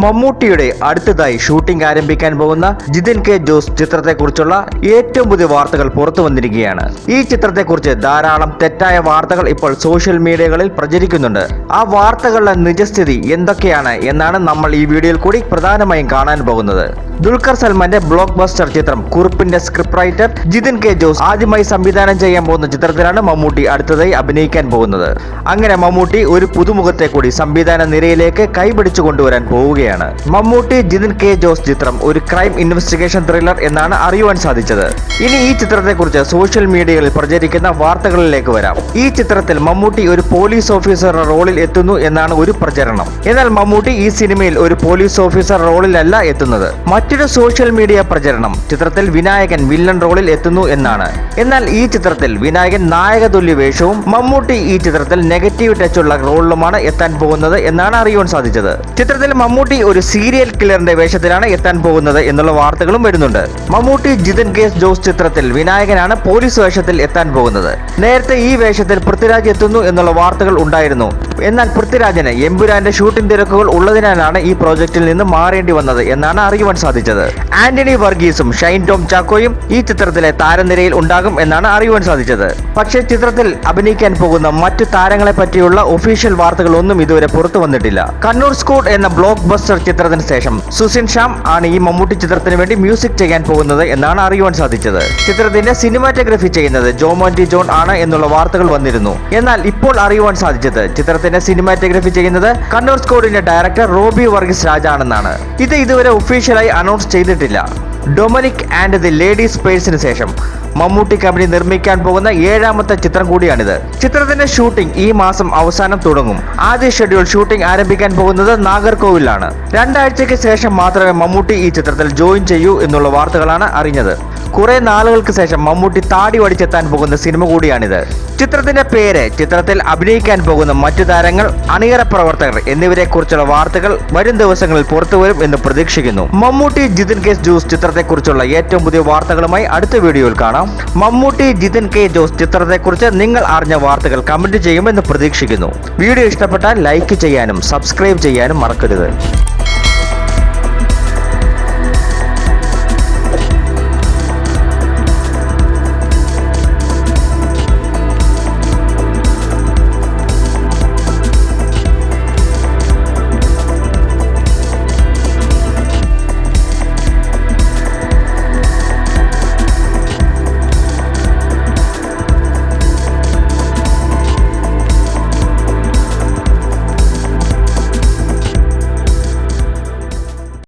മമ്മൂട്ടിയുടെ അടുത്തതായി ഷൂട്ടിംഗ് ആരംഭിക്കാൻ പോകുന്ന ജിതിൻ കെ ജോസ് ചിത്രത്തെക്കുറിച്ചുള്ള ഏറ്റവും പുതിയ വാർത്തകൾ പുറത്തു വന്നിരിക്കുകയാണ്. ഈ ചിത്രത്തെക്കുറിച്ച് ധാരാളം തെറ്റായ വാർത്തകൾ ഇപ്പോൾ സോഷ്യൽ മീഡിയകളിൽ പ്രചരിക്കുന്നുണ്ട്. ആ വാർത്തകളുടെ നിജസ്ഥിതി എന്തൊക്കെയാണ് എന്നാണ് നമ്മൾ ഈ വീഡിയോയിൽ കൂടി പ്രധാനമായും കാണാൻ പോകുന്നത്. ദുൽഖർ സൽമാന്റെ ബ്ലോക്ക് ബസ്റ്റർ ചിത്രം കുറിപ്പിന്റെ script writer Jithin K Jose ആദ്യമായി സംവിധാനം ചെയ്യാൻ പോകുന്ന ചിത്രത്തിലാണ് മമ്മൂട്ടി അടുത്തതായി അഭിനയിക്കാൻ പോകുന്നത്. അങ്ങനെ മമ്മൂട്ടി ഒരു പുതുമുഖത്തെ കൂടി സംവിധാന നിരയിലേക്ക് കൈപിടിച്ചു കൊണ്ടുവരാൻ പോവുകയാണ്. മമ്മൂട്ടി ജിതിൻ കെ ജോസ് ചിത്രം ഒരു ക്രൈം ഇൻവെസ്റ്റിഗേഷൻ ത്രില്ലർ എന്നാണ് അറിയുവാൻ സാധിച്ചത്. ഇനി ഈ ചിത്രത്തെക്കുറിച്ച് സോഷ്യൽ മീഡിയയിൽ പ്രചരിക്കുന്ന വാർത്തകളിലേക്ക് വരാം. ഈ ചിത്രത്തിൽ മമ്മൂട്ടി ഒരു പോലീസ് ഓഫീസറുടെ റോളിൽ എത്തുന്നു എന്നാണ് ഒരു പ്രചരണം. എന്നാൽ മമ്മൂട്ടി ഈ സിനിമയിൽ ഒരു പോലീസ് ഓഫീസർ റോളിലല്ല എത്തുന്നത്. മറ്റൊരു സോഷ്യൽ മീഡിയ പ്രചരണം ചിത്രത്തിൽ വിനായകൻ വില്ലൻ റോളിൽ എത്തുന്നു എന്നാണ്. എന്നാൽ ഈ ചിത്രത്തിൽ വിനായകൻ നായകതുല്യ വേഷവും മമ്മൂട്ടി ഈ ചിത്രത്തിൽ നെഗറ്റീവ് ടച്ചുള്ള റോളിലുമാണ് എത്താൻ പോകുന്നത് എന്നാണ് അറിയുവാൻ സാധിച്ചത്. ചിത്രത്തിൽ മമ്മൂട്ടി ഒരു സീരിയൽ കില്ലറിന്റെ വേഷത്തിലാണ് എത്താൻ പോകുന്നത് എന്നുള്ള വാർത്തകളും വരുന്നുണ്ട്. മമ്മൂട്ടി ജിതൻ കേസ് ജോസ് ചിത്രത്തിൽ വിനായകനാണ് പോലീസ് വേഷത്തിൽ എത്താൻ പോകുന്നത്. നേരത്തെ ഈ വേഷത്തിൽ പൃഥ്വിരാജ് എത്തുന്നു എന്നുള്ള വാർത്തകൾ ഉണ്ടായിരുന്നു. എന്നാൽ പൃഥ്വിരാജിന് എമ്പുരാന്റെ ഷൂട്ടിംഗ് തിരക്കുകൾ ഉള്ളതിനാലാണ് ഈ പ്രോജക്റ്റിൽ നിന്ന് മാറേണ്ടി വന്നത് എന്നാണ് അറിയുവാൻ സാധിച്ചത്. ആന്റണി വർഗീസും ഷൈൻ ടോം ചാക്കോയും ഈ ചിത്രത്തിലെ താരനിരയിൽ ഉണ്ടാകും എന്നാണ് അറിയുവാൻ സാധിച്ചത്. പക്ഷേ ചിത്രത്തിൽ അഭിനയിക്കാൻ പോകുന്ന മറ്റു താരങ്ങളെ പറ്റിയുള്ള ഒഫീഷ്യൽ വാർത്തകളൊന്നും ഇതുവരെ പുറത്തു വന്നിട്ടില്ല. കണ്ണൂർ സ്കൂട്ട് എന്ന ബ്ലോക്ക് ബസ്റ്റർ ചിത്രത്തിന് ശേഷം സുസിൻ ഷാം ആണ് ഈ മമ്മൂട്ടി ചിത്രത്തിന് വേണ്ടി മ്യൂസിക് ചെയ്യാൻ പോകുന്നത് എന്നാണ് അറിയുവാൻ സാധിച്ചത്. ചിത്രത്തിന്റെ സിനിമാറ്റോഗ്രഫി ചെയ്യുന്നത് ജോമോന്റി ജോൺ ആണ് എന്നുള്ള വാർത്തകൾ വന്നിരുന്നു. എന്നാൽ ഇപ്പോൾ അറിയുവാൻ സാധിച്ചത് ചിത്രത്തിന്റെ സിനിമാറ്റോഗ്രഫി ചെയ്യുന്നത് കണ്ണൂർ സ്കോഡിന്റെ ഡയറക്ടർ റോബി വർഗീസ് രാജാണെന്നാണ്. ഇത് ഇതുവരെ ഒഫീഷ്യലായി അനൗൺസ് ചെയ്തിട്ടില്ല. ഡൊമനിക് ആൻഡ് ദി ലേഡീസ് സ്പേഴ്സിന് ശേഷം മമ്മൂട്ടി കമ്പനി നിർമ്മിക്കാൻ പോകുന്ന ഏഴാമത്തെ ചിത്രം കൂടിയാണിത്. ചിത്രത്തിന്റെ ഷൂട്ടിംഗ് ഈ മാസം അവസാനം തുടങ്ങും. ആദ്യ ഷെഡ്യൂൾ ഷൂട്ടിംഗ് ആരംഭിക്കാൻ പോകുന്നത് നാഗർകോവിലാണ്. രണ്ടാഴ്ചയ്ക്ക് ശേഷം മാത്രമേ മമ്മൂട്ടി ഈ ചിത്രത്തിൽ ജോയിൻ ചെയ്യൂ എന്നുള്ള വാർത്തകളാണ് അറിഞ്ഞത്. കുറെ നാളുകൾക്ക് ശേഷം മമ്മൂട്ടി താടി വടിച്ചെത്താൻ പോകുന്ന സിനിമ കൂടിയാണിത്. ചിത്രത്തിന്റെ പേര് ചിത്രത്തിൽ അഭിനയിക്കാൻ പോകുന്ന മറ്റു താരങ്ങൾ അണിയറ പ്രവർത്തകർ എന്നിവരെ കുറിച്ചുള്ള വാർത്തകൾ വരും ദിവസങ്ങളിൽ പുറത്തുവരും എന്ന് പ്രതീക്ഷിക്കുന്നു. മമ്മൂട്ടി ജിതിൻ കെ ജോസ് ചിത്രത്തെക്കുറിച്ചുള്ള ഏറ്റവും പുതിയ വാർത്തകളുമായി അടുത്ത വീഡിയോയിൽ കാണാം. മമ്മൂട്ടി ജിതിൻ കെ ജോസ് ചിത്രത്തെക്കുറിച്ച് നിങ്ങൾ അറിഞ്ഞ വാർത്തകൾ കമന്റ് ചെയ്യുമെന്ന് പ്രതീക്ഷിക്കുന്നു. വീഡിയോ ഇഷ്ടപ്പെട്ടാൽ ലൈക്ക് ചെയ്യാനും സബ്സ്ക്രൈബ് ചെയ്യാനും മറക്കരുത്.